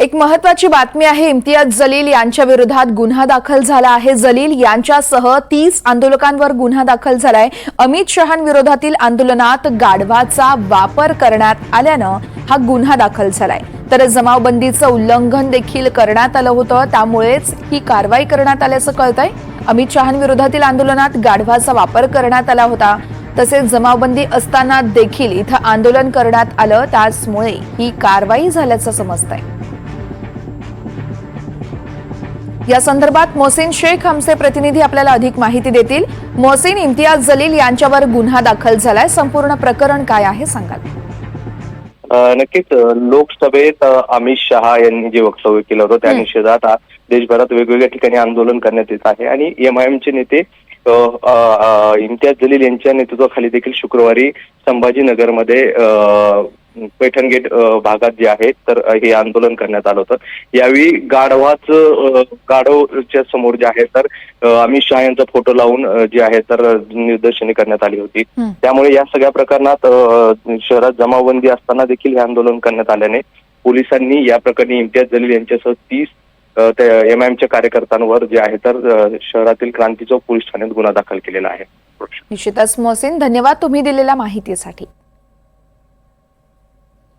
एक महत्वाची बातमी आहे इम्तियाज जलील यांच्या विरोधात गुन्हा दाखल झाला आहे. जलील यांच्यासह तीस आंदोलकांवर गुन्हा दाखल झालाय. अमित शहांविरोधातील आंदोलनात गाढवाचा वापर करण्यात आल्यानं हा गुन्हा दाखल झालाय. तर जमावबंदीचं उल्लंघन देखील करण्यात आलं होतं त्यामुळेच ही कारवाई करण्यात आल्याचं कळतंय. अमित शहांविरोधातील आंदोलनात गाढवाचा वापर करण्यात आला होता. तसेच जमावबंदी असताना देखील इथं आंदोलन करण्यात आलं त्याचमुळे ही कारवाई झाल्याचं समजतंय. या संदर्भात मोहसिन शेख आमचे प्रतिनिधी आपल्याला अधिक माहिती देतील. मोहसिन इम्तियाज जलील यांच्यावर गुन्हा दाखल झालाय. संपूर्ण प्रकरण काय आहे सांगाल? नक्कीच. लोकसभेत अमित शहा यांनी जे वक्तव्य केलं होतं त्या. निषेधात देशभरात वेगवेगळ्या ठिकाणी आंदोलन करण्यात येत आहे. आणि एमआयएमचे नेते अ, अ, अ, इम्तियाज जलील यांच्या नेतृत्वाखाली देखील शुक्रवारी संभाजीनगरमध्ये पैठण गेट भागात जे आहे तर हे आंदोलन करण्यात आलं होतं. यावेळी गाढवाचं गाढवच्या समोर जे आहे तर अमित शहा यांचा फोटो लावून जे आहे तर निदर्शने करण्यात आली होती. त्यामुळे या सगळ्या प्रकरणात शहरात जमावबंदी असताना देखील हे आंदोलन करण्यात आल्याने पोलिसांनी या प्रकरणी इम्तियाज जलील यांच्यासह तीस एमआयएमच्या कार्यकर्त्यांवर जे आहे तर शहरातील क्रांती चौक पोलीस ठाण्यात गुन्हा दाखल केलेला आहे. निश्चितच मोहसिन धन्यवाद तुम्ही दिलेल्या माहितीसाठी.